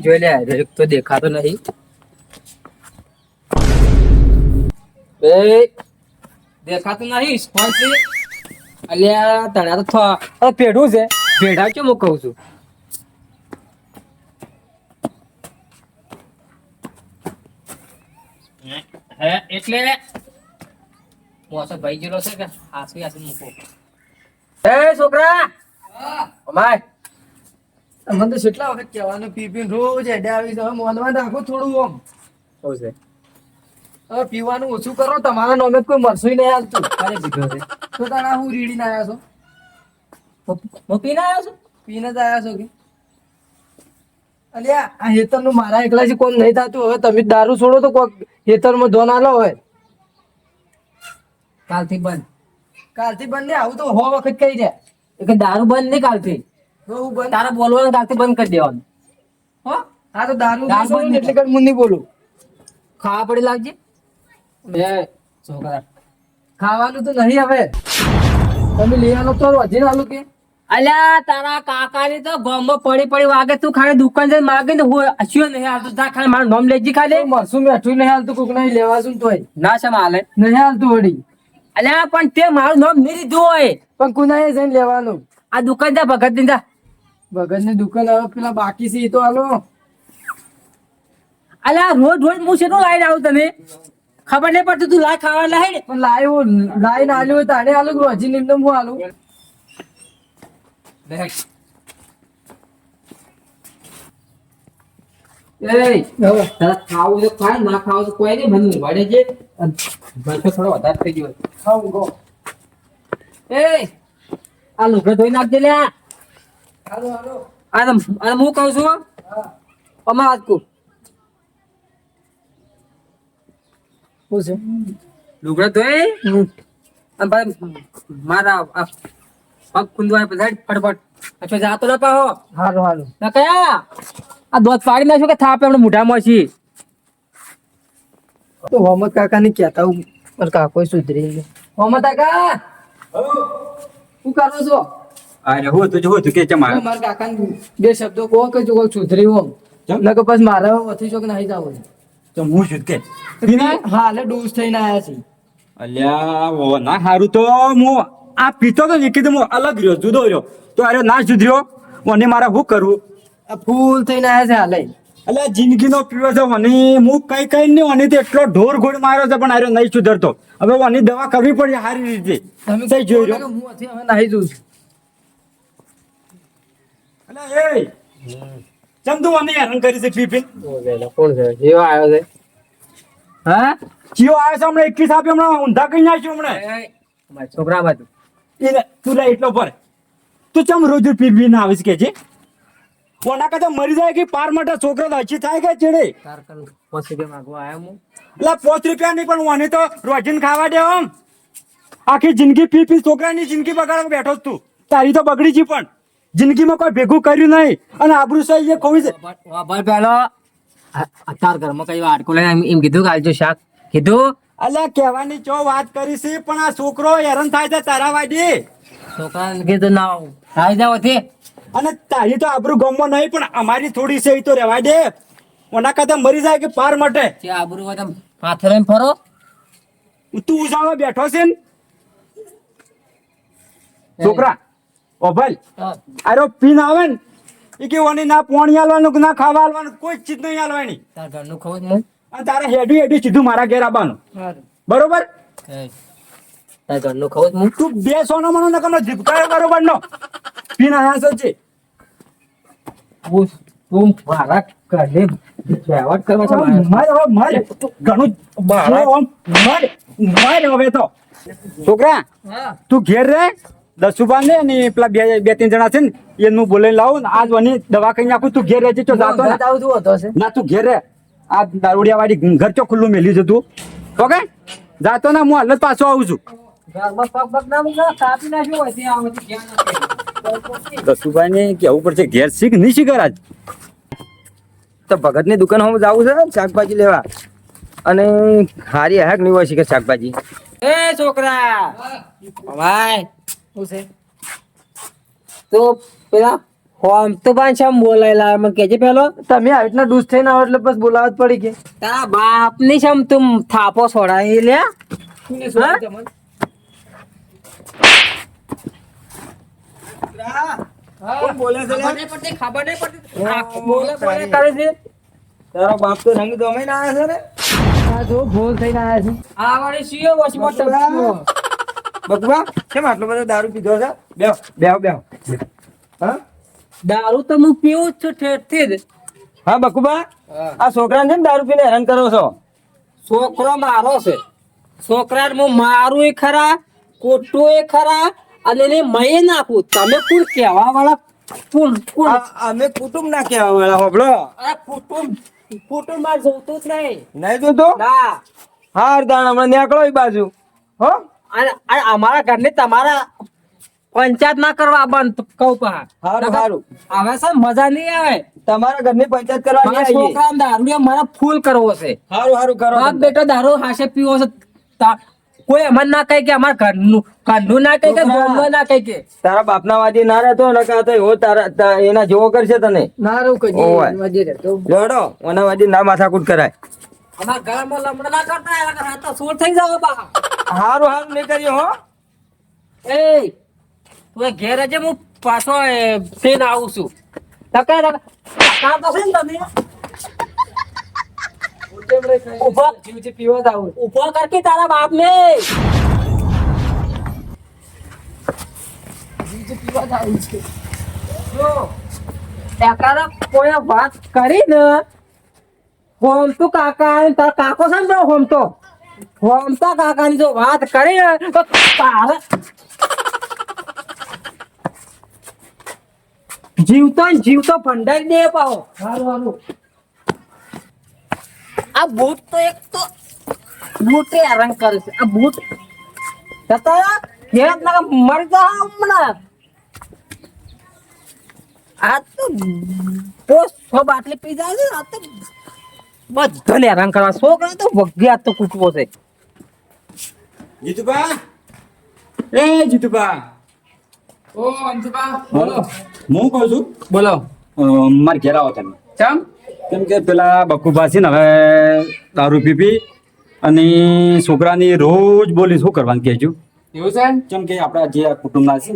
જોઈ લે હારે, એક તો દેખાતો નહીં. બે દેખાતો નહીં સ્પોન્સી અલ્યા તણા તો થ- પેઢું છે. પેઢા કેમ હું કહું છું? હે એટલે? મોસો ભાઈ જેલો છે કે? હાસુ હાસુ મૂકો. એ છોકરા! અમાય મને તો કેટલા વખત કહેવાનું પી પીને રોજ એડે આવી હવે મોનમાં રાખો થોડું ઓમ. કહું છે. હવે પીવાનું ઓછું કરો તમારા નોમે કોઈ મરસું નહીં હાલતું. અરે છે. તો તારા હું રીડીને આવ્યા છો? હું- પીને આવ્યો છું? પીને જ આવ્યા છો કે? અલ્યા આ હેતરનું મારા એકલાથી કોમ નહીં થતું. હવે તમે દારૂ છોડો તો કોક હેતરમાં ધોન આલો હોય કાલથી બંધ. કાલથી બંધ ને આવું તો હો વખત કહી જાય કે દારૂ બંધ નહીં કાલથી. તારા બોલવાનું કાલથી બંધ કરી દેવાનું. હો? હા તો દારૂ દારૂ બંધ એટલે કઈ મુન્ની બોલું. ખાવા પડી લાગજે. બે છોકરા. ખાવાનું તો નહીં હવે. તમે લેવાનો તો વધીને આલો કે. અલ્યા તારા કાકાની તો ગોમમાં પડી પડી વાગે તું ખાલી દુકાન જઈને માગે ને હું હસ્યો નહીં હાલતું. તા ખાલી મારું નામ લેજી ખાલી. મરસું મેઠું નહીં હાલતું કોક નહીં લેવા છું તોય. ના છે માલે. નહીં હાલતું વળી. અલ્યા પણ તે મારું નામ નહીં લીધું હોય. પણ કુનાએ જઈને લેવાનું. આ દુકાન જા ભગત દીધા જા. ભગતની દુકાન હવે પેલા બાકી છે એ તો હાલો. અલ્યા રોજ રોજ હું શેનું લાઈને આવું તને? ખબર નહીં પડતી તું લાય ખાવા લાય ને. પણ લાયો લાઈન આલ્યું તારે આલું હજી નિમદમ હું આલું ખાવું તો ખાય ના ખાવું તો કોઈ નહીં મને વડે છે. મને થોડો વધારે થઈ ગયો. ખાવું ગો એ આ લુગડો ધોઈ નાખજે લ્યા. હાલો હાલો. આ તો આ હું કહું છું હા. અમાર આજકુ શું છે? લુગડા ધોઈ? અને ભાઈ મારા પગ કુંદવાય બધા ફટફટ. અચ્છા જાતો ના પાહો હાલો હાલો. ના કયા? આ દોત પાડી નાખ્યો કે થાપે હમણાં મોઢામાં છે તો હોમત કાકા ને કહેતા હું પણ કાકો સુધરી ગયો. હોમત કાકા? શું કરો છો? અરે હું તું હું તું કે આવ્યો? મારા. કાકા બે શબ્દો કહો કે જો સુધરી હોમ ચમ? નકર પછી મારા વથી ચોક નહીં જાવ ચમ હું શું કે? પીને? હાલે ડૂસ થઈને આયા છે. અલ્યા ના હારું તો હું આ પીતો તો કીધું હું અલગ રહ્યો જુદો રહ્યો. તો અરે ના સુધર્યો? મને મારે શું કરવું? આ ફૂલ થઈને આયા છે હાલે. જિંદગી જિંદગીનો પીવો છે મને હું કઈ કઈ નહીં મને તો એટલો ઢોર ઘોડ માર્યો છે પણ અરે નહીં સુધરતો. હવે મને દવા કરવી પડી સારી રીતે. તમે કઈ જોઈ રહ્યો. હું હવે નાહી જોઉં છું અલ્યા એ ચમ તું હેરાન કરી છે પીપીન કોણ છે? જેવો આવ્યો છે. હા? ચિયો આવ્યો છે હમણાં એકવીસ આપી હમણાં ઊંધા કઈ નાખ્યું હમણાં. છોકરા બાજુ. તું લે એટલો પર. તું ચમ રોજ પી પી ના આવીશ કે છે કોના કદા મરી જાય કે પાર માટે છોકરા લાચી થાય કે ચડે? તાર કન પછી કે માગવા આયો હું. એટલે પાંચ રૂપિયા નહીં પણ મને તો રોજીન ખાવા દે આમ. આખી જિંદગી પી પી છોકરાની જિંદગી બગાડવા બેઠો જ તું. તારી તો બગડી જી પણ. જિંદગીમાં કોઈ ભેગું કર્યું નહીં. અને આબરૂ એ ખોવી છે વાપર પેલો અત્યાર ઘરમાં કઈ વાર લઈને એમ- કીધું કે આલજો શાક. કીધું? અલ્યા કહેવાની ચો વાત કરી છે પણ આ છોકરો હેરાન થાય છે તારા વાડી. છોકરાને કીધું ના આવું જાવ તે અને તારી તો આબરૂ ગમમાં નહીં પણ અમારી થોડી છે એ તો રહેવા દે. ઓના કરતા મરી જાય કે પાર માટે. જે આબરૂ હોય તો માથે લઈને ફરો. તું ઉજાવા બેઠો છે ને? છોકરા ઓ ભાઈ આરો પીન આવે ને એ કે ઓની ના પોણી હાલવાનું કે ના ખાવા હાલવાનું કોઈ ચીજ નહીં હાલવાની તાર ઘરનું ખાવું નહીં? અને તારે હેડી હેડી સીધું મારા ઘેર આવવાનું. બરોબર? તાર ઘરનું ખાવું હું તું બે સોનો મનો ને કમરો જીપકાયો બરોબર નો પીન આયા છે તું મારા ઘરને કહેવત કરવા છે મારે. હવે મારે. ઘણું મારા- મારે હવે તો. છોકરા તું ઘેર રે? દસુબા ને અને પેલા બે બે ત્રણ જણા છે ને એનું બોલાવી લાવું ને આજ વની દવા કઈ નાખું તું ઘેર રહેજે તો જાતો ના. આવું તું છે ના તું ઘેર રહે. આ દારૂડિયા વાળી ઘર ચો ખુલ્લું મેલી જતું તું. ઓકે? જાતો ના હું હાલત પાછો આવું છું. ના ના. દસુભાઈ ને કેવું પડશે ઘેર શીખ નહીં શીખર આજ. તો ભગતની દુકાન હું જાવું છે શાકભાજી લેવા. અને હારી હેક નહીં હોય છે કે શાકભાજી. એ છોકરા ભાઈ છે તો પેલા હોમ તો શમ બોલાયેલા મને છે પેલો તમે આવી રીતના ડૂસ થઈને આવો એટલે બસ બોલાવત પડી કે. તારા બાપની છે તું થાપો છોડાય લે હા? બોલે છે ખબર નહીં પડતી ખબર નહીં પડતી. આ બોલે બોલે કરે છે. તારો બાપ તો રંગ દોમે ના આવે છે ને. આ જો ભૂલ થઈને આવ્યા છે. આ વાળી સીઓ ટપક્યો. બકવા કેમ આટલો બધો દારૂ પીધો છે? બેહો બેહો બેહો. હા? દારૂ તો હું પીવું જ છું ઠેરથી જ. હા બકુબા? આ છોકરાને છે ને દારૂ પીને હેરાન કરો છો? છોકરો મારો છે. છોકરાને હું મારું ખરા કોટું એ ખરા અને એને મય નાખું. તમે કોણ કહેવા વાળા કોણ? કોણ અમે કુટુંબ ના કહેવા વાળા હોબળો અરે કુટુંબ કુટુંબમાં જોતું જ નહીં. નહીં જોતું? ના. હાર દાણ હમણાં નીકળો એ બાજુ. હો? અમારા ઘરની તમારા પંચાયત ના કરવા બંધ કહું પા. સારું સારું હવે સર મજા નહીં આવે. તમારા ઘરની પંચાયત કરવા નહીં આવીએ. છોકરા દારૂ મારા ફૂલ કરવો છે. સારું સારું કરો બાપ બેટો દારૂ હાશે પીવો છે. કોઈ એમ ના કહે કે અમારા ઘરનું ઘરનું ના કહે કે. ગામનું ના કહે કે. તારા બાપના વાજી ના રહેતો ને કાતો એવો તારા એના જેવો કરશે તને. ના રહું કઈ વાજી રહેતો. જોડો ઓના વાજી ના માથાકૂટ કરાય. અમારા ઘરમાં લમડા ના કરતા એના કરતા તો સોળ થઈ જાવ બા. હારું હારું નહીં કર્યો હો. એ તું ઘેર જે હું પાછો ફેન આવું છું. ટકા ટકા તો છે ને તમે? ઊભા. જીવથી પીવા જ આવું ઊભો કર તારા બાપ ને જીવથી પીવા જ. આવું છે જો કોઈ વાત કરી ને હોમ તો કાકા તાર કાકો છે ને હોમ તો હોમ તો કાકા ની જો વાત કરે ને તો તારે જીવતો જીવતો ભંડારી દે પાહો. સારું સારું આ બૂટ તો એક તો બૂટ રંગ કરે છે. આ બૂટ તતા કેત ના મર જા હમણા. આ તો પોસ સો બાટલી પી જાય આ તો બધાને હેરાન કરવા. છોકરા તો વગ્યા તો કૂટવો છે. જીતુભા? એ જીતુભા. ઓ અંજુબા બોલો. હું કહું છું? બોલો. મારે ઘેર આવો તમે. ચમ? કેમ કે પેલા બકુભા છે ને હવે દારૂ પી પી અને છોકરાની રોજ બોલી શું કરવાનું કહેજો. એવું છે? કેમ કે આપણા જે આ કુટુંબના છે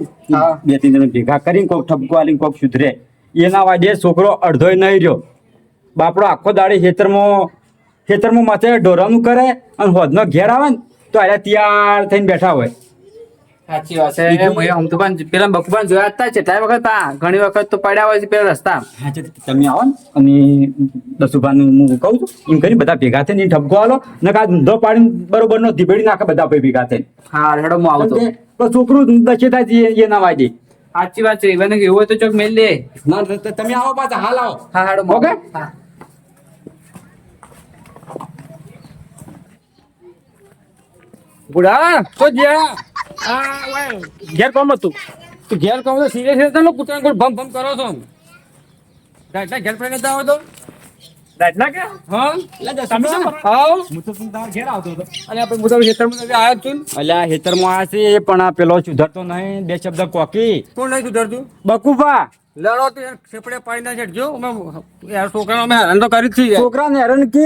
બે ત્રણ જણ ભેગા કરીને કોઈક ઠપકો આલીને કોઈક સુધરે. એના વાડે છોકરો અડધોય નહીં રહ્યો. બાપડો આખો દાડી ખેતરમાં ખેતરમાં માથે ઢોરાનું કરે અને હોદનો ઘેર આવે ને તો આયા તૈયાર થઈને બેઠા હોય. સાચી વાત છે. હું આમ તો પણ પેલા બકુબાન જોયા હતા કેટલાય વખત પા ઘણી વખત તો પડ્યા હોય છે પેલા રસ્તા તમે આવો ને અને દસુભાનું હું કહું છું એમ બધા ભેગા થઈને ઠપકો આલો ને કાં ધંધો પાડીને બરોબર નો ધીબેડી નાખે બધા ભેગા થઈને. હા રેડો હું આવું તો છોકરું દશે થાય એ- ના સાચી વાત છે એવું હોય તો ચોક મેલ દે. ના તમે આવો પાછા હાલ આવો. હા હાડો ઓકે? હા. બુડા તો જ્યાં આ ઘેર કોમ હતું. તું ઘેર કોમ તો સિરિયસ હતા ને કૂતરા કોઈ ભમ ભમ કરો છો દાદા ઘેર પડે નતા આવતો દાદા કે? હા? તમે? હાઉ. હું? તો તારા ઘેર આવતો હતો. અને આપણે બધા ખેતરમાં નથી આવ્યા છું ને. અલ્યા હેતરમાં આ છે પણ આ પેલો સુધરતો નહીં બે શબ્દ કોકી. કોણ નહીં સુધરતું? બકુફા લડો તો છેપડે પાડી ના છેડજો. અમે યાર છોકરાનો અમે હેરાન તો કરી જ છીએ. છોકરાને હેરાન કે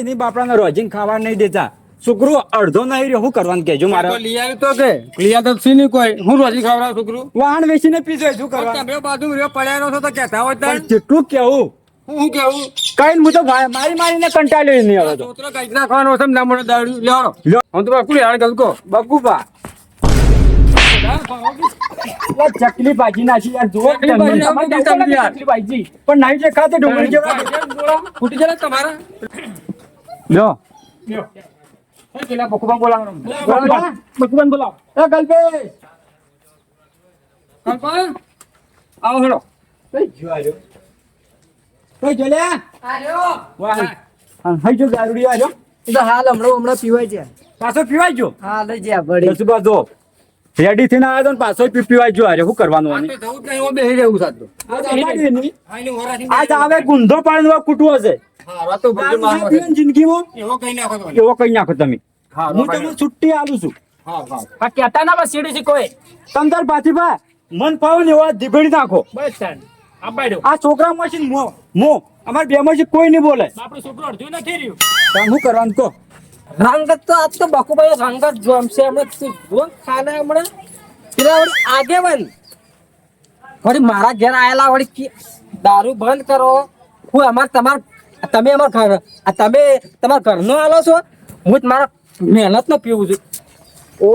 એની બાપડાને રોજીન ખાવા નહીં દેતા. છોકરો અડધો નહીં રહ્યો. શું કરવાનું કેજો મારે. લિયા લઈ આવ્યું તો કે? લઈ તો સી નહીં કોઈ. હું રોજી ખવડાવું છોકરું? વાહન વેચીને પીજો શું કરવા? તમે બાજુ રહ્યો પડ્યા છો તો કહેતા હોય. પણ કેટલું કેવું હું કેવું કઈ હું તો મારી મારીને કંટાળ્યો નહીં હવે તો. કંઈક કઈ નાખવાનો છે ને ના મને દારૂ લેવાનો લ્યો. હું તો બાપુ યાર ગલકો. બકુભા લા ચકલી ભાજી નાખી યાર જુઓ ચકલી ભાજી પણ નાઈ જે ખાતે ડુંગળી જેવા ફૂટી જાય તમારા. લ્યો. પેલા બકુબા બોલાવો બકુબા, બોલાવો એ કલ્પેશ. કલ્પા આવો હેડો. કઈ ગયો આર્યો? કઈ ગયો લે? આર્યો વાહ. હઈ જો દારૂડી આર્યો. તો હાલ હમણાં હમણાં પીવાય છે. પાછો પીવાય ગયો હા લઈ જો રેડી થઈને આવ્યો તો ને પાછો પી- પીવાય આર્યો. શું કરવાનું આને? તો જવું જ નહીં બેહી રહેવું સાચું. આજ આવે ગુંધો પાડીને કૂટવો છે. જિંદગીમાં એવો કઈ નાખો એવો કઈ નાખો તમે. હું તમને છુટ્ટી આલું છું. હા હા. ના બસ સીડી શીખોય તમ તાર મન પાવો ને એવા ધીબેડી નાખો. બસ તાન આબાઈ દો આ છોકરા માંથી મો મો. અમારે બે માંથી કોઈ નહીં બોલે. આપણું છોકરો અડધું નથી રહ્યું. તાર કરવાનું કહો? રંગત તો આજ તો બકુભાઈ રંગત જમશે. હમણાં ખાને હમણાં. પેલા વળી આગેવાન વળી. મારા ઘેર આયેલા વળી દારૂ બંધ કરો. હું અમાર તમાર તમે અમારા ઘર આ તમે તમારા ઘરનો આલો છો? હું જ મારા મહેનત નો પીવું છું. ઓ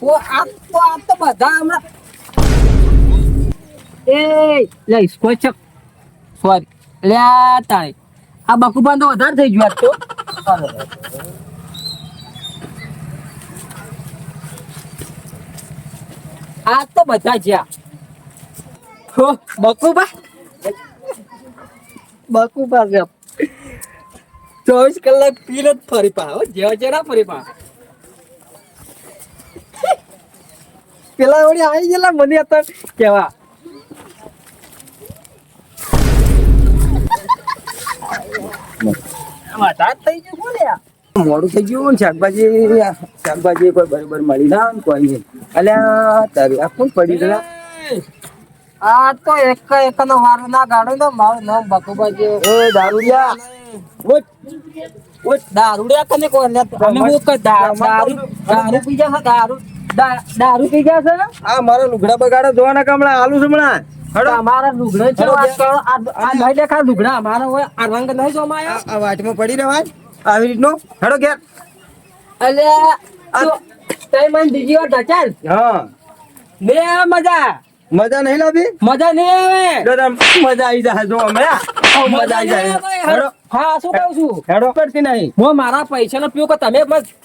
ઓ, આ તો આ તો બધા હમણાં એ લે સ્કોચ સોરી. લે તાળી આ બકુબાન વધારે થઈ ગયું તો. આ તો બધા જ્યાં બકુબા? બકુબા ચોવીસ કલાક પીને જ ફરી પા જેવા જેવા ફરી પા. પેલા વળી આવી ગયેલા મને હતા કેવા. મોડું થઈ ગયું, શાકભાજી શાકભાજી કોઈ બરોબર મળી ના કોઈ. નહીં અલ્યા, તારી આ પડી ગયા આ તો એક એક વાર ના ગાડો ને, મારું નામ બકુબાજી એ ઓય દારૂડિયા કને અમે હું કે દારૂ દારૂ પી છે દારૂ દારૂ પી ગયા છે ને? આ મારા લુગડા બગાડો જોવાના કામડા આલુ છે હડો. અમારા લુગડા છે હેડો, વાત કરો. આ આ નહીં દેખા લુગડા અમારા હોય આ રંગ નહીં જોમાયો આ આ વાટમાં પડી રહેવાય. આવી રીતનો. હડો ઘેર. અલે તઈ મને બીજી વાર ધકેલ. હા. બે મજા. મજા નહીં લાવી? મજા નહીં આવે. મજા આવી જાય જો હમણાં. મજા આવી જાય. હા શું કહું છું? હેડો. પડતી નહીં. હું મારા પૈસા નો પીવું કે તમે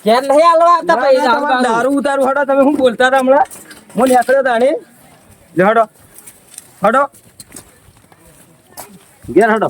ઘેર નહીં આલવા આવતા પૈસા દારૂ ઉતારું હડો તમે શું બોલતા હતા હમણાં? હું નીકળ્યો તાણી હડો. હડો. ઘેર હડો.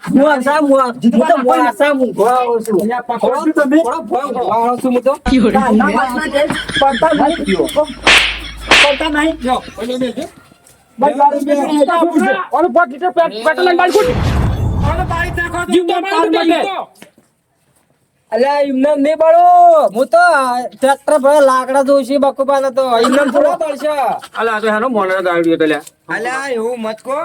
હું આસામ, હું તો હું આસામ હું ઘોડાઓ છું. પકડો તમે ઘોડાઓ છું હું તો. ના, વાતમાં જઈ પડતા નહીં પડતા નહીં જો બસ દારૂ. ઓલું પાંચ લીટર પેટ્રોલ લઈને બાળી ફૂટી. ઓલો બાઈક નાખો જીવતો મારી જીવતો. અલ્યા એમને નહીં બળો હું તો ટ્રેક્ટર ભરે લાકડા જોઉં છું બકુબા તો એમને થોડો પડશે અલ્યા તો હેનો મોણસનો દારૂ તો લ્યા. અલ્યા એવું મત કો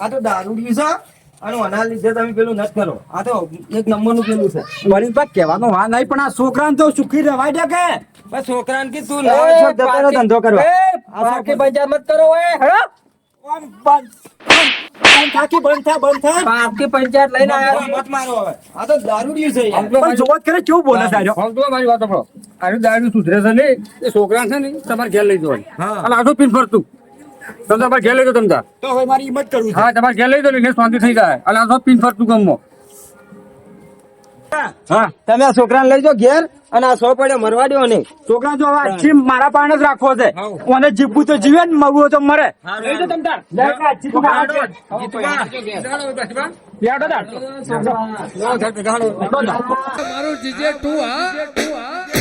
આ તો દારૂડિયું છે અને આના લીધે તમે પેલું નત કરો. આ તો એક નંબરનું પેલું છે. કહેવાનો વા નહીં પણ આ છોકરાને તો સુખી રહેવાય કે? બસ છોકરાને કે તું ના છો જતો ધંધો કરવા પાર્ટી બજાર મત કરો ઓય હેડો. આમ બંધ બંધ બંધ થા બંધ થા. પાર્ટી પંચાયત લઈને આવ્યા મત મારો હવે. આ તો દારૂડિયું છે પણ જોવા કરે કેવું બોલે તાર્યો ફોન મારી વાત સાંભળો. આનું દારૂ સુધરે છે ને એ છોકરા છે ને તમારે ઘેર લઈ જવાનું. હા. અને આટલું પીન ફરતું તમે તમારે ઘેર લઈ દો તમતા તો. હવે મારી હિંમત કરું હા તમારે ઘેર લઈ દો ને શાંતિ થઈ જાય અને આ તો પીન ફરતું ગમો હા. તમે આ છોકરાને લઈ જાઓ ઘેર અને આ સો પડે મરવા દો ને. છોકરા જો આ જીમ મારા પાસે જ રાખવો છે. કોને જીવવું તો જીવે ને મરવું તો મરે. લઈ જાઓ. બેઠો તાર. મારું જીજે તું હા.